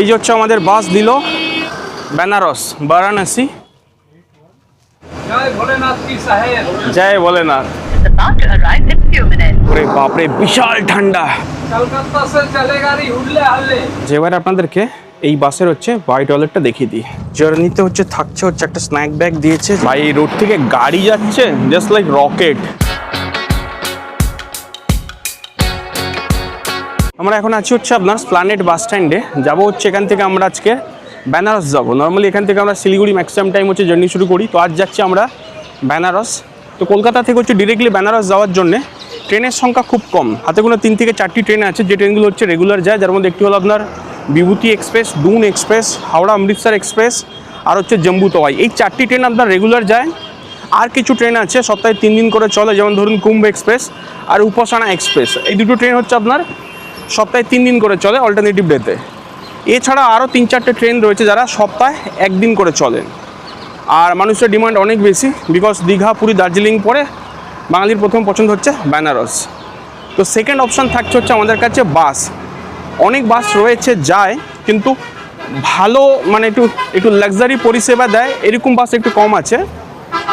এই যে হচ্ছে আমাদের বাস দিল বেনারস বারাণসী। জয় ভোলেনাথ বাপরে বিশাল ঠান্ডা। যেবার আপনাদেরকে এই বাসের হচ্ছে বাই টয়লেটটা দেখিয়ে দিই। জার্নিতে হচ্ছে থাকছে হচ্ছে একটা স্ন্যাক ব্যাগ দিয়েছে। ভাই এই রোড থেকে গাড়ি যাচ্ছে জাস্ট লাইক রকেট আমরা এখন আছি হচ্ছে আপনার স্প্লানেট বাস স্ট্যান্ডে যাব হচ্ছে এখান থেকে আমরা আজকে বেনারস যাব। নর্মালি এখান থেকে আমরা শিলিগুড়ি ম্যাক্সিমাম টাইম হচ্ছে জার্নি শুরু করি। তো আজ যাচ্ছি আমরা বেনারস তো কলকাতা থেকে হচ্ছে ডিরেক্টলি বেনারস যাওয়ার জন্যে ট্রেনের সংখ্যা খুব কম। হাতে কোনো তিন থেকে চারটি ট্রেন আছে। যে ট্রেনগুলো হচ্ছে রেগুলার যায়, যার মধ্যে একটি হলো আপনার Vibhuti Express Doon Express Howrah Amritsar Express আর হচ্ছে জম্বু তওয়াই এই চারটি ট্রেন আপনার রেগুলার যায়। আর কিছু ট্রেন আছে, সপ্তাহে তিন দিন করে চলে। যেমন ধরুন কুম্ভ এক্সপ্রেস আর উপাসনা এক্সপ্রেস এই দুটো ট্রেন হচ্ছে আপনার সপ্তাহে তিন দিন করে চলে অল্টারনেটিভ ডেতে এছাড়া আরও তিন চারটে ট্রেন রয়েছে যারা সপ্তাহে একদিন করে চলেন। আর মানুষের ডিমান্ড অনেক বেশি বিকজ দীঘা, পুরী, দার্জিলিং পরে বাঙালির প্রথম পছন্দ হচ্ছে বেনারস। তো সেকেন্ড অপশান থাকছে হচ্ছে আমাদের কাছে বাস অনেক বাস রয়েছে যায়, কিন্তু ভালো মানে একটু একটু লাক্সারি পরিষেবা দেয়, এরকম বাস একটু কম আছে।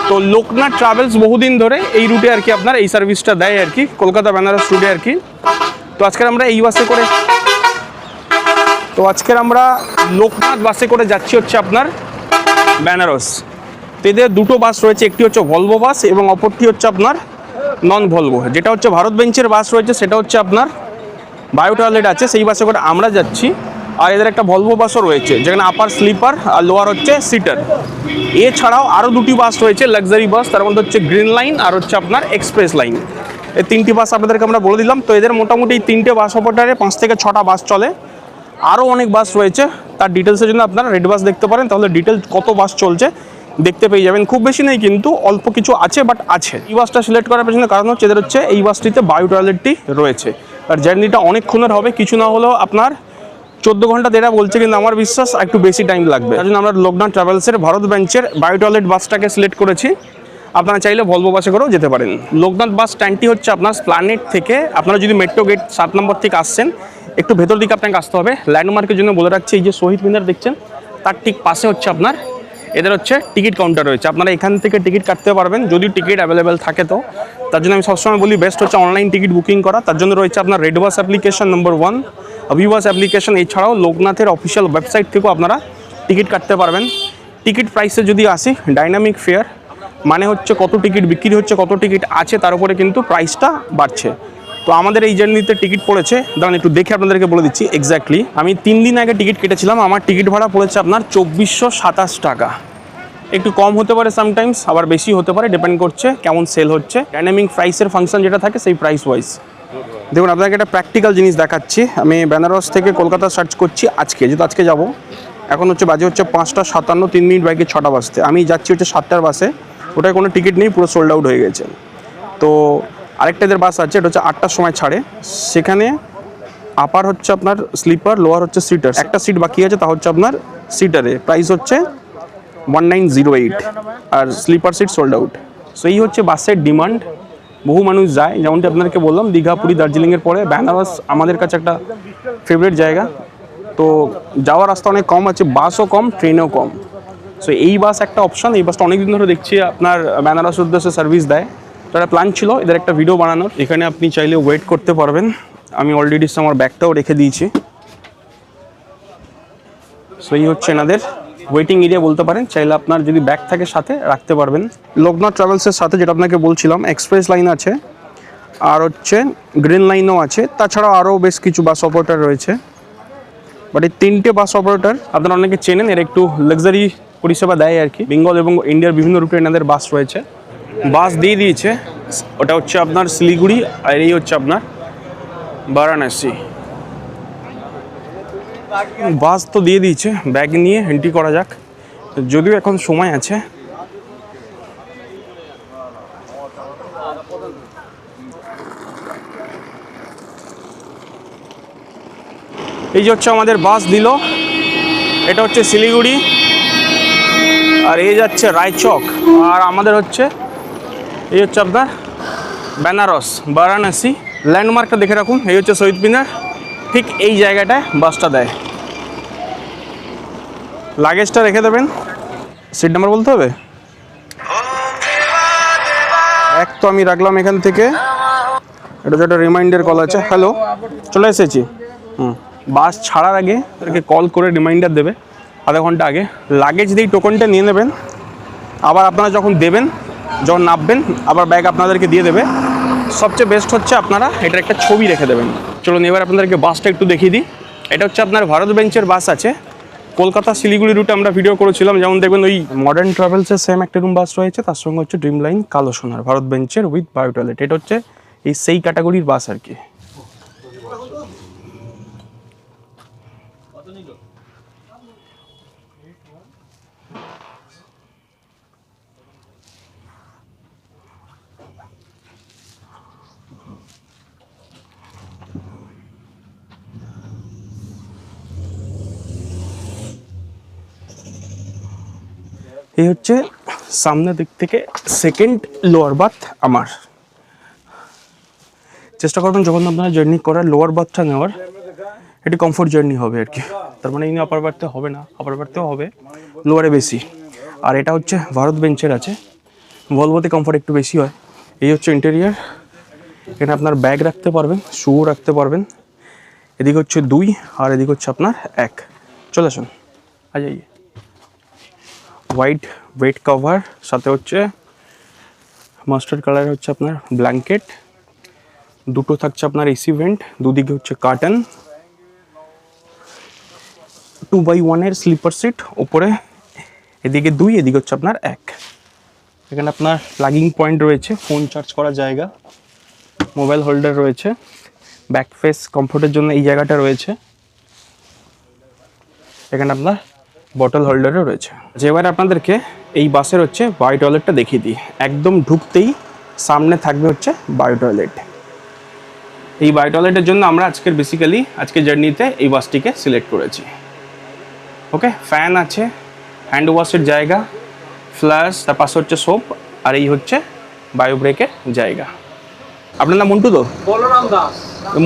তো লোকনাথ ট্রাভেলস বহুদিন ধরে এই রুটে আর কি আপনার এই সার্ভিসটা দেয় আর কি কলকাতা বেনারস রুটে আর কি। তো আজকের আমরা এই বাসে করে তো আজকের আমরা লোকনাথ বাসে করে যাচ্ছি হচ্ছে আপনার বেনারস। তো এদের দুটো বাস রয়েছে, একটি হচ্ছে ভলভো বাস এবং অপরটি হচ্ছে আপনার নন ভলভো যেটা হচ্ছে ভারত বেঞ্চের বাস রয়েছে, সেটা হচ্ছে আপনার বায়ো টয়লেট আছে, সেই বাসে করে আমরা যাচ্ছি। আর এদের একটা ভলভো বাসও রয়েছে, যেখানে আপার স্লিপার আর লোয়ার হচ্ছে সিটার এছাড়াও আরও দুটি বাস রয়েছে লাক্সারি বাস, তার মধ্যে হচ্ছে গ্রিন লাইন আর হচ্ছে আপনার এক্সপ্রেস লাইন এই তিনটি বাস আপনাদেরকে আমরা বলে দিলাম। তো এদের মোটামুটি তিনটে বাস অপারেটারে পাঁচ থেকে ছটা বাস চলে। আরও অনেক বাস রয়েছে। তার ডিটেলসের জন্য আপনারা রেড বাস দেখতে পারেন। তাহলে ডিটেলস কত বাস চলছে দেখতে পেয়ে যাবেন। খুব বেশি নেই কিন্তু অল্প কিছু আছে বাট আছে। এই বাসটা সিলেক্ট করার পেছনে কারণ হচ্ছে এদের হচ্ছে এই বাসটিতে বায়ো টয়লেটটি রয়েছে। আর জার্নিটা অনেকক্ষণের হবে। কিছু না হলেও আপনার চোদ্দ ঘণ্টা দেরা বলছে কিন্তু আমার বিশ্বাস একটু বেশি টাইম লাগবে। তার জন্য আমরা লোকনাথ ট্রাভেলসের ভারত বেঞ্চের বায়ো টয়লেট বাসটাকে সিলেক্ট করেছি। আপনারা চাইলে ভলভো বাসে করেও যেতে পারেন। লোকনাথ বাস স্ট্যান্ডটি হচ্ছে আপনার প্ল্যানেট থেকে আপনারা যদি মেট্রো গেট সাত নম্বর থেকে আসছেন, একটু ভেতর দিকে আপনাকে আসতে হবে। ল্যান্ডমার্কের জন্য বলে রাখছি, এই যে শহীদ মিনার দেখছেন, তার ঠিক পাশে হচ্ছে আপনার, এদের হচ্ছে টিকিট কাউন্টার রয়েছে। আপনারা এখান থেকে টিকিট কাটতে পারবেন, যদি টিকিট অ্যাভেলেবেল থাকে তো। তার জন্য আমি সবসময় বলি বেস্ট হচ্ছে অনলাইন টিকিট বুকিং করা। তার জন্য রয়েছে আপনার red bus application number one ভিবাস application এছাড়াও লোকনাথের অফিসিয়াল ওয়েবসাইট থেকেও আপনারা টিকিট কাটতে পারবেন। টিকিট প্রাইসে যদি আসি ডাইনামিক ফেয়ার মানে হচ্ছে কত টিকিট বিক্রি হচ্ছে, কত টিকিট আছে, তার উপরে কিন্তু প্রাইসটা বাড়ছে। তো আমাদের এই জার্নিতে টিকিট পড়েছে। দাঁড়ান, একটু দেখে আপনাদেরকে বলে দিচ্ছি এক্স্যাক্টলি আমি তিন দিন আগে টিকিট কেটেছিলাম, আমার টিকিট ভাড়া পড়েছে আপনার চব্বিশশো সাতাশ টাকা। একটু কম হতে পারে সামটাইমস আবার বেশি হতে পারে ডিপেন্ড করছে কেমন সেল হচ্ছে। ডাইনামিক প্রাইসের ফাংশন যেটা থাকে, সেই প্রাইস ওয়াইজ দেখুন আপনাকে একটা প্র্যাকটিক্যাল জিনিস দেখাচ্ছি। আমি বেনারস থেকে কলকাতা সার্চ করছি আজকে, যেহেতু আজকে যাব। এখন হচ্ছে বাজে হচ্ছে পাঁচটা সাতান্ন, তিন মিনিট বাইকে ছটা বাজতে। আমি যাচ্ছি হচ্ছে সাতটার বাসে। ওটায় কোনো টিকিট নেই, পুরো সোল্ড আউট হয়ে গেছে। তো আরেকটা এদের বাস আছে, এটা হচ্ছে আটটার সময় ছাড়ে। সেখানে আপার হচ্ছে আপনার স্লিপার লোয়ার হচ্ছে সিটার একটা সিট বাকি আছে, তা হচ্ছে আপনার সিটারে প্রাইস হচ্ছে ওয়ান নাইন জিরো এইট আর sleeper seat sold out so এই হচ্ছে বাসের ডিমান্ড বহু মানুষ যায়। যেমনটি আপনাদেরকে বললাম, দীঘা, পুরী দার্জিলিংয়ের পরে বেনারস আমাদের কাছে একটা ফেভারিট জায়গা। তো যাওয়ার রাস্তা অনেক কম আছে বাসও কম ট্রেনও কম। সো এই বাস একটা অপশন এই বাসটা অনেকদিন ধরে দেখছি আপনার বেনারস উদ্দেশ্যে সার্ভিস দেয়। তো একটা প্ল্যান ছিল, এদের একটা ভিডিও বানানোর। এখানে আপনি চাইলে ওয়েট করতে পারবেন। আমি অলরেডি আমার ব্যাগটাও রেখে দিয়েছি। সো এই হচ্ছে এনাদের ওয়েটিং এরিয়া বলতে পারেন। চাইলে আপনার যদি ব্যাগ থাকে সাথে, রাখতে পারবেন। লোকনাথ ট্রাভেলসের সাথে যেটা আপনাকে বলছিলাম এক্সপ্রেস লাইন আছে। আর হচ্ছে গ্রিন লাইনও আছে। তাছাড়াও আরও বেশ কিছু বাস অপারেটার রয়েছে। বাট এই তিনটে বাস অপারেটার আপনারা অনেকে চেনেন, এর একটু লাক্সারি পরিষেবা দেয় আর কি। বেঙ্গল এবং ইন্ডিয়ার বিভিন্ন রুটে এনাদের বাস রয়েছে। বাস দিয়ে দিয়েছে। ওটা হচ্ছে আপনার শিলিগুড়ি আর এই হচ্ছে আপনার বারাণসী। বাস তো দিয়ে দিয়েছে। ব্যাগ নিয়ে এন্ট্রি করা যাক। যদিও এখন সময় আছে। এই যে হচ্ছে আমাদের বাস দিল। এটা হচ্ছে শিলিগুড়ি। আর এই যাচ্ছে রায়চক, আর আমাদের হচ্ছে, এই হচ্ছে আপনার বেনারস, বারাণসী। ল্যান্ডমার্কটা দেখে রাখুন, এই হচ্ছে শহীদ মিনার, ঠিক এই জায়গাটায় বাসটা দেয়। লাগেজটা রেখে দেবেন। সিট নাম্বার বলতে হবে? এক তো আমি রাখলাম এখান থেকে। এটা হচ্ছে একটা রিমাইন্ডার কল আছে। হ্যালো চলে এসেছি। হুম। বাস ছাড়ার আগে কল করে রিমাইন্ডার দেবে। আধা ঘণ্টা আগে। লাগেজ দিয়ে টোকনটা নিয়ে নেবেন। আবার আপনারা যখন দেবেন, যখন নামবেন আবার ব্যাগ আপনাদেরকে দিয়ে দেবে। সবচেয়ে বেস্ট হচ্ছে আপনারা এটার একটা ছবি রেখে দেবেন। চলুন এবার আপনাদেরকে বাসটা একটু দেখিয়ে দিই। এটা হচ্ছে আপনার ভারত বেঞ্চের বাস আছে। কলকাতা শিলিগুড়ি রুটে আমরা ভিডিও করেছিলাম। যেমন দেখবেন ওই মডার্ন ট্রাভেলসের সেম একটা রুম বাস রয়েছে। তার সঙ্গে হচ্ছে ড্রিম লাইন কালো সোনার ভারত বেঞ্চের উইথ বায়ো টয়লেট এটা হচ্ছে এই সেই ক্যাটাগরির বাস আর কি। এই হচ্ছে সামনের দিক থেকে সেকেন্ড লোয়ার বাথ আমার। চেষ্টা করবেন যখন আপনারা জার্নি করার লোয়ার বাথটা নেওয়ার, একটু কমফোর্ট জার্নি হবে আর কি। তার মানে এই আপার বার্থে হবে না আপার বার্থেও হবে লোয়ারে বেশি। আর এটা হচ্ছে ভারত বেঞ্চের আছে ভলভোতে কমফোর্ট একটু বেশি হয়। এই হচ্ছে ইন্টেরিয়ার এখানে আপনার ব্যাগ রাখতে পারবেন শুও রাখতে পারবেন। এদিকে হচ্ছে দুই, আর এদিকে হচ্ছে আপনার এক। চলে আসুন। আ যাইয়ে হোয়াইট ওয়েট কভার সাথে হচ্ছে মাস্টার্ড কালার হচ্ছে আপনার ব্ল্যাঙ্কেট দুটো থাকছে আপনার এসি ভেন্ট দুদিকে হচ্ছে কার্টন টু বাই ওয়ানের স্লিপার সিট ওপরে এদিকে দুই, এদিকে হচ্ছে আপনার এক। এখানে আপনার প্লাগিং পয়েন্ট রয়েছে ফোন চার্জ করার জায়গা মোবাইল হোল্ডার রয়েছে ব্যাক ফেস কমফোর্টের জন্য এই জায়গাটা রয়েছে। এখানে আপনার বটল হোল্ডারও রয়েছে। যে এবার আপনাদেরকে এই বাসের হচ্ছে বায়ো টয়লেটটা দেখিয়ে দিই। একদম ঢুকতেই সামনে থাকবে হচ্ছে বায়ো টয়লেট এই বায়ো টয়লেটের জন্য আমরা আজকের বেসিক্যালি আজকের জার্নিতে এই বাসটিকে সিলেক্ট করেছি। ওকে ফ্যান আছে হ্যান্ড ওয়াশের জায়গা ফ্লাশ তার পাশে হচ্ছে সোপ আর এই হচ্ছে বায়ো ব্রেকের জায়গা। আপনার নাম মন্টু তো? বলরাম দাস।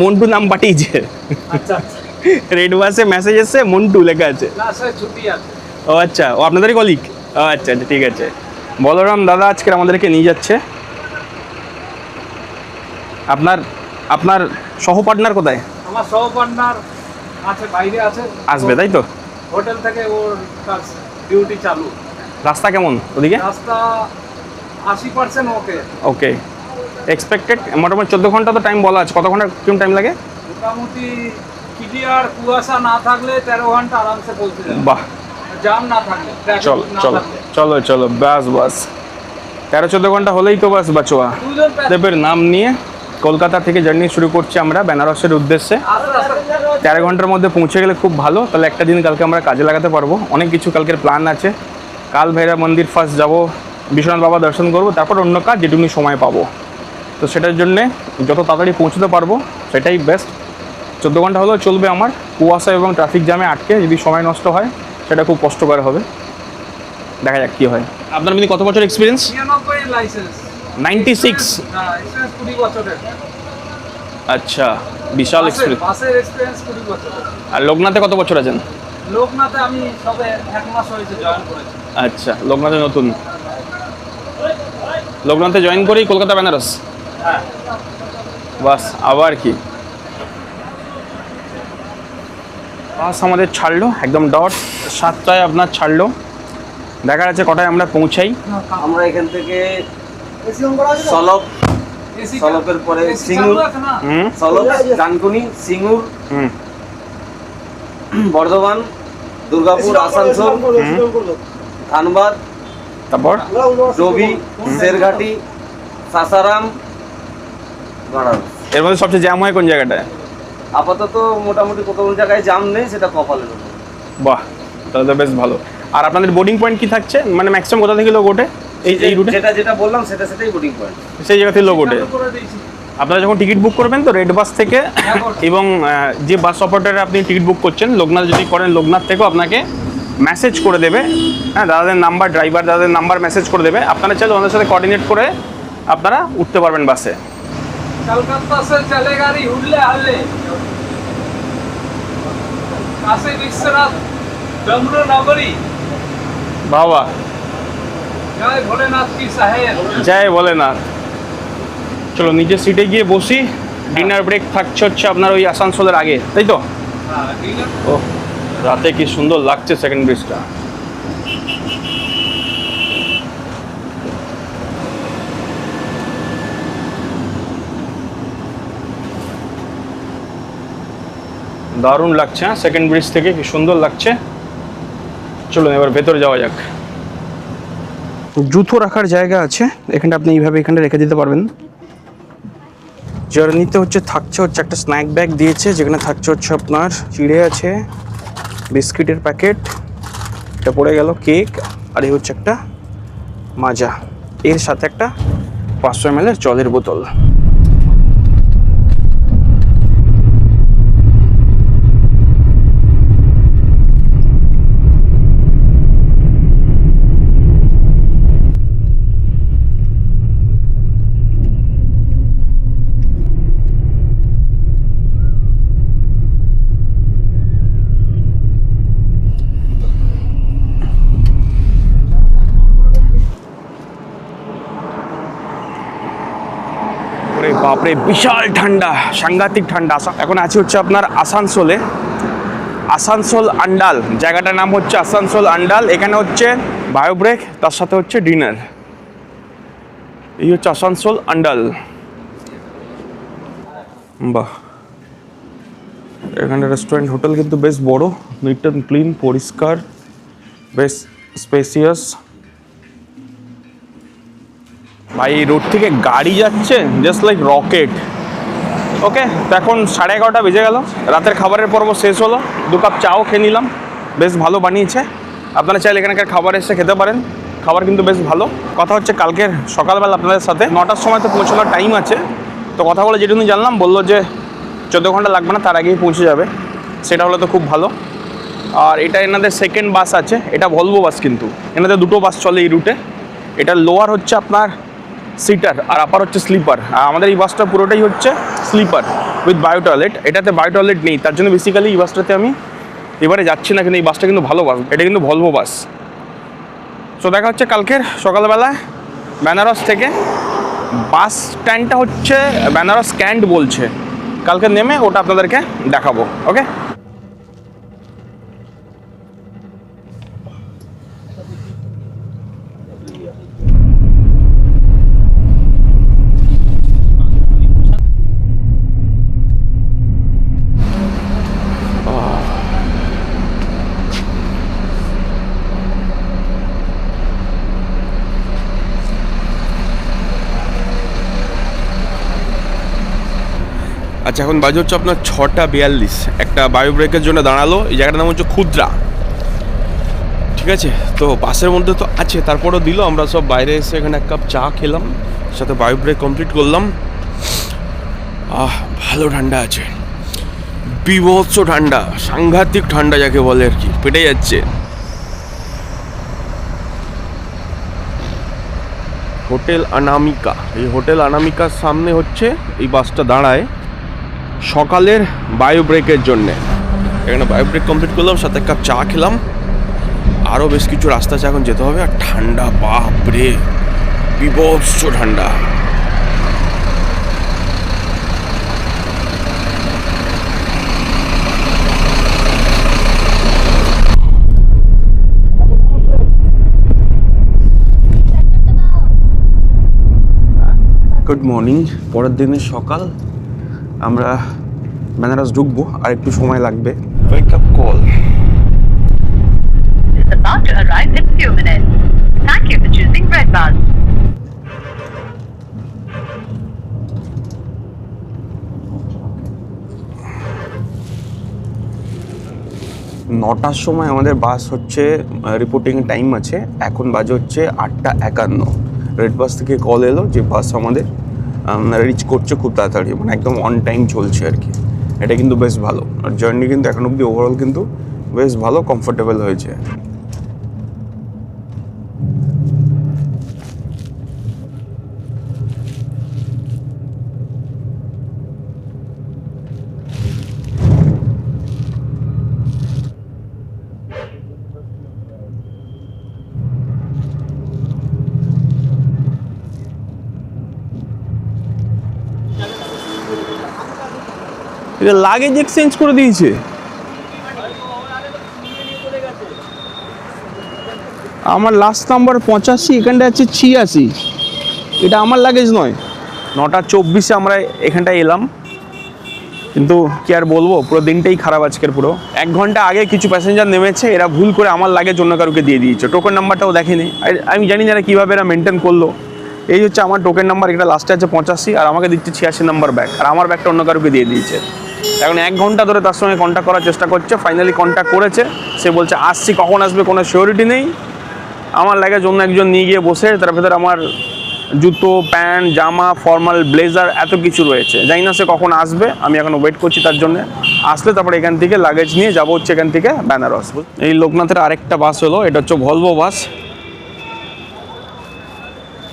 মন্টু নাম পাঠিয়েছে। আচ্ছা। রেড বাসে মেসেজ এসছে মন্টু লেখা আছে। ছুটি আছে। ও আচ্ছা ও আপনাদেরই কলিক ও আচ্ছা আচ্ছা ঠিক আছে। বলরাম দাদা আজকে আমাদেরকে নিয়ে যাচ্ছে। আপনার আপনার সহ পার্টনার কোথায়? আমার সহপার্টনার আছে বাইরে আছে। আসবে তাই তো? হোটেল থেকে ওর কাজ ডিউটি চালু। রাস্তা কেমন ওদিকে? রাস্তা আশি পার্সেন্ট ওকে ওকে এক্সপেক্টেড মোটামুটি চোদ্দ ঘণ্টা তো টাইম বলা আছে। কত ঘণ্টা কিরম টাইম লাগে? মোটামুটি ক্লিয়ার কুয়াশা না থাকলে তেরো ঘণ্টা আরামসে পৌঁছে যাবে। বাহ। জাম না থাকলে চল চলো চলো চলো বাস বাস তেরো চোদ্দ ঘণ্টা হলেই তো বাস বাঁচোয়া দেবের নাম নিয়ে কলকাতা থেকে জার্নি শুরু করছি আমরা বেনারসের উদ্দেশ্যে। তেরো ঘণ্টার মধ্যে পৌঁছে গেলে খুব ভালো তাহলে একটা দিন কালকে আমরা কাজে লাগাতে পারব। অনেক কিছু কালকের প্ল্যান আছে। কাল ভৈরব মন্দির ফার্স্ট যাব বিশ্বনাথ বাবা দর্শন করব তারপর অন্য কাজ যেটুকুনি সময় পাবো। তো সেটার জন্যে যত তাড়াতাড়ি পৌঁছতে পারব সেটাই বেস্ট চোদ্দ ঘণ্টা হলেও চলবে আমার। কুয়াশা এবং ট্রাফিক জ্যামে আটকে যদি সময় নষ্ট হয় সেটা খুব কষ্টকর হবে। দেখা যাক কী হয়। আপনার মিনি কত বছর এক্সপিরিয়েন্স নাইনটি সিক্স আচ্ছা বিশাল এক্সপিরিয়েন্স আর লোকনাথে কত বছর আছেন? লোকনাথে আমি সবে এক মাস হয়েছে জয়েন করেছি। আচ্ছা লোকনাথে নতুন। লোকনাথে জয়েন করেই কলকাতা বেনারস? হ্যাঁ। বাস আবার কি? বাস আমাদের ছাড়লো একদম ডট। সাতটায় আপনার ছাড়লো। দেখা যাচ্ছে কটায় আমরা পৌঁছাই। আমরা এখান থেকে এসি সলপের পরে সিঙ্গুর। সলপ ডানকুনি সিঙ্গুর বর্ধমান দুর্গাপুর আসানসোল ধানবাদ তারপর? রবি শেরঘাটি সাসারাম। এর মধ্যে সবচেয়ে জ্যাম হয় কোন জায়গাটায়? আপাতত মোটামুটি কোথাও কোনো জায়গায় জাম নেই সেটা কপালের উপর। বাহ তাহলে তো বেশ ভালো। আর আপনাদের বোর্ডিং পয়েন্ট কি থাকছে? মানে ম্যাক্সিমাম কোথা থেকে লোক ওঠে? এই এই রুটে যেটা যেটা বললাম সেটা সেটাই বোটিং পয়েন্ট সেই জায়গা থেকে লোক ওঠে। আপনারা যখন টিকিট বুক করবেন তো রেড বাস থেকে এবং যে বাস অপারেটারে আপনি টিকিট বুক করছেন লোকনাথ যদি করেন লোকনাথ থেকেও আপনাকে মেসেজ করে দেবে। হ্যাঁ দাদাদের নাম্বার ড্রাইভার দাদাদের নাম্বার মেসেজ করে দেবে। আপনারা চাইলে ওনাদের সাথে কোঅর্ডিনেট করে আপনারা উঠতে পারবেন বাসে कलकत्ता से चले गाड़ी हुडले हल्ले काशी विश्वनाथ डमरू नगरी বাবা जय भोलेनाथ की साहेब জয় ভোলেনাথ চলো নিজের সিটে গিয়ে বসি ডিনার ব্রেক থাকছে হচ্ছে আপনার ওই আসানসোলের আগে তাই তো हाँ ठीक है ও রাতে কি সুন্দর লাগছে সেকেন্ড ব্রিজটা দারুণ লাগছে হ্যাঁ? সেকেন্ড ব্রিজ থেকে কি সুন্দর লাগছে। চলুন, এবার ভেতরে যাওয়া যাক। জুতো রাখার জায়গা আছে, এখানটা আপনি এইভাবে এখানটা রেখে দিতে পারবেন। জার্নিতে হচ্ছে, থাকছে হচ্ছে একটা স্ন্যাক ব্যাগ দিয়েছে, যেখানে থাকছে হচ্ছে আপনার চিড়ে আছে, বিস্কিটের প্যাকেট, এটা পড়ে গেল কেক, আর এই হচ্ছে একটা মাজা। এর সাথে একটা পাঁচশো এম জলের বোতল ওরে বাপরে, বিশাল ঠান্ডা, সাংঘাতিক ঠান্ডা। এখন আছে হচ্ছে আপনার আসানসোলে। আসানসোল আন্ডাল, জায়গাটার নাম হচ্ছে আসানসোল আন্ডাল। এখানে হচ্ছে বায়ো ব্রেক, তার সাথে হচ্ছে ডিনার। এই হচ্ছে আসানসোল আন্ডাল। বাহ। এখানে রেস্টুরেন্ট হোটেল কিন্তু বেশ বড়। নিট অ্যান্ড ক্লিন পরিষ্কার, বেশ স্পেসিয়াস ভাই, এই রোড থেকে গাড়ি যাচ্ছে জাস্ট লাইক রকেট ওকে তো এখন সাড়ে এগারোটা বেজে গেল। রাতের খাবারের পর্ব শেষ হলো। দু কাপ চাও খেয়ে নিলাম। বেশ ভালো বানিয়েছে। আপনারা চাইলে এখানকার খাবার এসে খেতে পারেন। খাবার কিন্তু বেশ ভালো। কথা হচ্ছে কালকের সকালবেলা আপনাদের সাথে। নটার সময় তো পৌঁছানোর টাইম আছে। তো কথা বলে যেটুকু জানলাম, বলল যে চোদ্দ ঘণ্টা লাগবে না, তার আগেই পৌঁছে যাবে। সেটা হলে তো খুব ভালো। আর এটা এনাদের সেকেন্ড বাস আছে। এটা ভলভো বাস কিন্তু। এনাদের দুটো বাস চলে এই রুটে এটা লোয়ার হচ্ছে আপনার সিটার আর আপার হচ্ছে স্লিপার। আর আমাদের এই বাসটা পুরোটাই হচ্ছে স্লিপার উইথ বায়ো টয়লেট এটাতে বায়ো টয়লেট নেই, তার জন্য বেসিক্যালি এই বাসটাতে আমি এবারে যাচ্ছি না, কিন্তু এই বাসটা কিন্তু ভালো বাস, এটা কিন্তু ভলভো বাস। সো দেখা হচ্ছে কালকের সকালবেলা বেনারস থেকে। বাস স্ট্যান্ডটা হচ্ছে বেনারস ক্যান্ট বলছে। কালকে নেমে ওটা আপনাদেরকে দেখাবো ওকে আচ্ছা এখন বাজে হচ্ছে আপনার ছটা বিয়াল্লিশ। একটা বায়ু ব্রেকের জন্য দাঁড়াল, এই জায়গাটার নাম হচ্ছে ক্ষুদ্রা। ঠিক আছে? তো বাসের মধ্যে তো আছে, তারপরও দিল, আমরা সব বাইরে এসে এখানে এক কাপ চা খেলাম, সাথে বায়ু ব্রেক কমপ্লিট করলাম। আহ, ভালো ঠান্ডা আছে। বিভৎস ঠান্ডা, সাংঘাতিক ঠান্ডা যাকে বলে আর কি, পেটে যাচ্ছে। হোটেল অনামিকা এই হোটেল অনামিকার সামনে হচ্ছে, এই বাসটা দাঁড়ায়। সকালের বায়ো ব্রেকের জন্যে। এখানে বায়ো ব্রেক কমপ্লিট করলাম সাথে এক কাপ চা খেলাম। আরও বেশ কিছু রাস্তা আছে এখন যেতে হবে আর ঠান্ডা বাপরে! বিভৎস ঠান্ডা। গুড মর্নিং পরের দিনের সকাল। আমরা বেনারস ঢুকবো আর একটু সময় লাগবে। Wake up call. নটার সময় আমাদের বাস হচ্ছে রিপোর্টিং টাইম আছে। এখন বাজে হচ্ছে আটটা একান্ন। রেড বাস থেকে কল এলো যে বাস আমাদের। রিচ করছে খুব তাড়াতাড়ি মানে একদম অন টাইম চলছে আর কি। এটা কিন্তু বেশ ভালো। আর জার্নি কিন্তু এখন অবধি ওভারঅল কিন্তু বেশ ভালো কমফোর্টেবল হয়েছে। এটা লাগেজ এক্সচেঞ্জ করে দিয়েছে। আমার লাস্ট নাম্বার পঁচাশি এখানটা আছে ছিয়াশি। এটা আমার লাগেজ নয়। নটা চব্বিশে আমরা এখানটায় এলাম। কিন্তু কি আর বলব, পুরো দিনটাই খারাপ আজকের পুরো। এক ঘণ্টা আগে কিছু প্যাসেঞ্জার নেমেছে, এরা ভুল করে আমার লাগেজ অন্য কারোকে দিয়ে দিয়েছে। টোকেন নাম্বারটাও দেখেনি। আমি জানি না এরা কীভাবে এরা মেনটেন করল। এই হচ্ছে আমার টোকেন নাম্বার এটা লাস্টে আছে পঁচাশি, আর আমাকে দিচ্ছে ছিয়াশি নাম্বার ব্যাগ আর আমার ব্যাগটা অন্য কারোকে দিয়ে দিয়েছে। এখন এক ঘণ্টা ধরে তার সঙ্গে কন্ট্যাক্ট করার চেষ্টা করছে ফাইনালি কন্ট্যাক্ট করেছে। সে বলছে, আসছি, কখন আসবে? কোনো সিওরিটি নেই। আমার লাগেজ অন্য একজন নিয়ে গিয়ে বসে তার ভেতরে আমার জুতো, প্যান্ট, জামা ফর্মাল ব্লেজার এত কিছু রয়েছে। জানি না সে কখন আসবে, আমি এখন ওয়েট করছি তার জন্য। আসলে তারপরে এখান থেকে লাগেজ নিয়ে যাব হচ্ছে এখান থেকে বেনারস এই লোকনাথের আরেকটা বাস হলো, এটা হচ্ছে ভলভো বাস।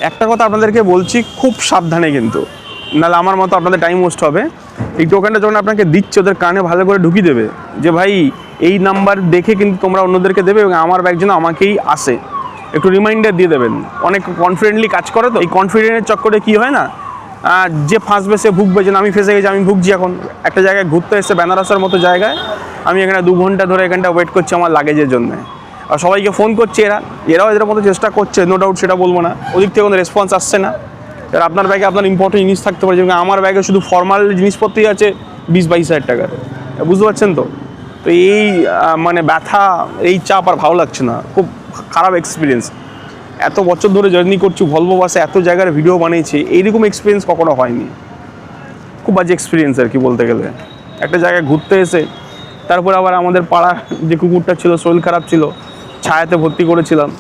একটা কথা আপনাদেরকে বলছি, খুব সাবধানে কিন্তু। নাহলে আমার মতো আপনাদের টাইম ওয়েস্ট হবে। এই টোকেনটা যখন আপনাকে দিচ্ছে, ওদের কানে ভালো করে ঢুকিয়ে দেবে যে, ভাই, এই নাম্বার দেখে কিন্তু তোমরা অন্যদেরকে দেবে এবং আমার ব্যাগ যেন আমাকেই আসে। একটু রিমাইন্ডার দিয়ে দেবেন। অনেক কনফিডেন্টলি কাজ করে তো? এই কনফিডেন্টের চক্করে কি হয় না? যে ফাঁসবে সে ভুগবে যে আমি ফেসে গেছি, আমি ভুগছি এখন। একটা জায়গায় ঘুরতে এসে বেনারসের মতো জায়গায় আমি এখানে দু ঘণ্টা ধরে এখানটা ওয়েট করছি আমার লাগেজের জন্য। আর সবাইকে ফোন করছে এরা। এরাও এদের মতো চেষ্টা করছে নো ডাউট সেটা বলব না। ওদিক থেকে কোনো রেসপন্স আসছে না। এবার আপনার ব্যাগে আপনার ইম্পর্টেন্ট জিনিস থাকতে পারে, যেমন আমার ব্যাগে শুধু ফর্মাল জিনিসপত্রই আছে বিশ বাইশ হাজার টাকার। বুঝতে পারছেন তো? তো এই মানে ব্যথা, এই চাপ আর ভালো লাগছে না। খুব খারাপ এক্সপিরিয়েন্স এত বছর ধরে জার্নি করছি ভলভো বাসে এত জায়গার ভিডিও বানিয়েছি, এইরকম এক্সপিরিয়েন্স কখনো হয়নি। খুব বাজে এক্সপিরিয়েন্স আর কি বলতে গেলে। একটা জায়গায় ঘুরতে এসে, তারপর আবার আমাদের পাড়ার যে কুকুরটা ছিল, শরীর খারাপ ছিল, ছায়াতে ভর্তি করেছিলাম।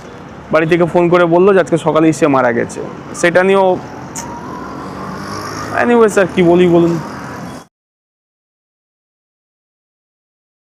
বাড়ি থেকে ফোন করে বলল যে, আজকে সকালেই সে মারা গেছে। সেটা নিয়েও এনিওয়ে স্যার কী বলি বলুন